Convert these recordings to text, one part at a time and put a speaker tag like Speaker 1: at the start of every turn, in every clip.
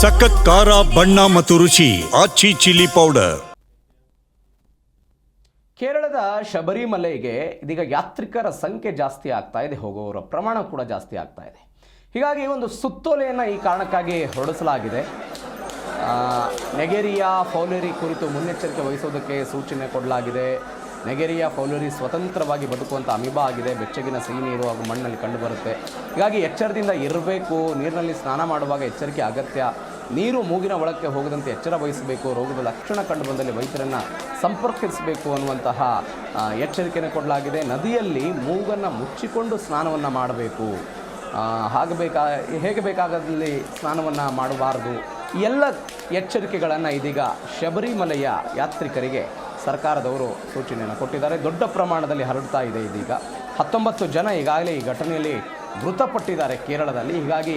Speaker 1: ಸಖತ್ ಖಾರ, ಬಣ್ಣ ಮತ್ತು ರುಚಿ, ಆಚಿ ಚಿಲ್ಲಿ ಪೌಡರ್.
Speaker 2: ಕೇರಳದ ಶಬರಿಮಲೆಗೆ ಇದೀಗ ಯಾತ್ರಿಕರ ಸಂಖ್ಯೆ ಜಾಸ್ತಿ ಆಗ್ತಾ ಇದೆ, ಹೋಗುವವರ ಪ್ರಮಾಣ ಕೂಡ ಜಾಸ್ತಿ ಆಗ್ತಾ ಇದೆ. ಹೀಗಾಗಿ ಒಂದು ಸುತ್ತೋಲೆಯನ್ನು ಈ ಕಾರಣಕ್ಕಾಗಿ ಹೊರಡಿಸಲಾಗಿದೆ. ನೆಗೆರಿಯಾ, ಫೌಲರಿ ಕುರಿತು ಮುನ್ನೆಚ್ಚರಿಕೆ ವಹಿಸೋದಕ್ಕೆ ಸೂಚನೆ ಕೊಡಲಾಗಿದೆ. ನೆಗೆರಿಯ ಫೌಲರಿ ಸ್ವತಂತ್ರವಾಗಿ ಬದುಕುವಂಥ ಅಮಿಬಾ ಆಗಿದೆ. ಬೆಚ್ಚಗಿನ ಸಿಹಿ ನೀರು ಹಾಗೂ ಮಣ್ಣಲ್ಲಿ ಕಂಡುಬರುತ್ತೆ ಹೀಗಾಗಿ ಎಚ್ಚರದಿಂದ ಇರಬೇಕು. ನೀರಿನಲ್ಲಿ ಸ್ನಾನ ಮಾಡುವಾಗ ಎಚ್ಚರಿಕೆ ಅಗತ್ಯ. ನೀರು ಮೂಗಿನ ಒಳಕ್ಕೆ ಹೋಗದಂತೆ ಎಚ್ಚರ ವಹಿಸಬೇಕು. ರೋಗದ ಲಕ್ಷಣ ಕಂಡು ಬಂದಲ್ಲಿ ವೈದ್ಯರನ್ನು ಸಂಪರ್ಕಿಸಬೇಕು ಅನ್ನುವಂತಹ ಎಚ್ಚರಿಕೆಯನ್ನು ಕೊಡಲಾಗಿದೆ. ನದಿಯಲ್ಲಿ ಮೂಗನ್ನು ಮುಚ್ಚಿಕೊಂಡು ಸ್ನಾನವನ್ನು ಮಾಡಬೇಕು. ಆಗಬೇಕಾ ಹಾಗೆ ಬೇಕಾ, ಹೇಗೆ ಬೇಕಾಗದಲ್ಲಿ ಸ್ನಾನವನ್ನು ಮಾಡಬಾರದು? ಎಲ್ಲ ಎಚ್ಚರಿಕೆಗಳನ್ನು ಇದೀಗ ಶಬರಿಮಲೆಯ ಯಾತ್ರಿಕರಿಗೆ ಸರ್ಕಾರದವರು ಸೂಚನೆಯನ್ನು ಕೊಟ್ಟಿದ್ದಾರೆ. ದೊಡ್ಡ ಪ್ರಮಾಣದಲ್ಲಿ ಹರಡ್ತಾ ಇದೆ ಇದೀಗ. ಹತ್ತೊಂಬತ್ತು ಜನ ಈಗಾಗಲೇ ಈ ಘಟನೆಯಲ್ಲಿ ಮೃತಪಟ್ಟಿದ್ದಾರೆ ಕೇರಳದಲ್ಲಿ. ಹೀಗಾಗಿ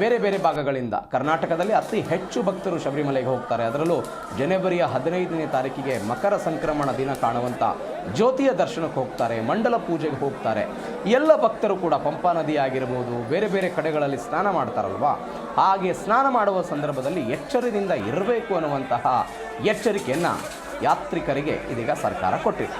Speaker 2: ಬೇರೆ ಬೇರೆ ಭಾಗಗಳಿಂದ ಕರ್ನಾಟಕದಲ್ಲಿ ಅತಿ ಹೆಚ್ಚು ಭಕ್ತರು ಶಬರಿಮಲೆಗೆ ಹೋಗ್ತಾರೆ. ಅದರಲ್ಲೂ ಜನವರಿಯ ಹದಿನೈದನೇ ತಾರೀಕಿಗೆ ಮಕರ ಸಂಕ್ರಮಣ ದಿನ ಕಾಣುವಂಥ ಜ್ಯೋತಿಯ ದರ್ಶನಕ್ಕೆ ಹೋಗ್ತಾರೆ, ಮಂಡಲ ಪೂಜೆಗೆ ಹೋಗ್ತಾರೆ. ಎಲ್ಲ ಭಕ್ತರು ಕೂಡ ಪಂಪಾ ನದಿ ಆಗಿರ್ಬೋದು, ಬೇರೆ ಬೇರೆ ಕಡೆಗಳಲ್ಲಿ ಸ್ನಾನ ಮಾಡ್ತಾರಲ್ವಾ? ಹಾಗೆ ಸ್ನಾನ ಮಾಡುವ ಸಂದರ್ಭದಲ್ಲಿ ಎಚ್ಚರದಿಂದ ಇರಬೇಕು ಅನ್ನುವಂತಹ ಎಚ್ಚರಿಕೆಯನ್ನು ಯಾತ್ರಿಕರಿಗೆ ಇದೀಗ ಸರ್ಕಾರ ಕೊಟ್ಟಿದೆ.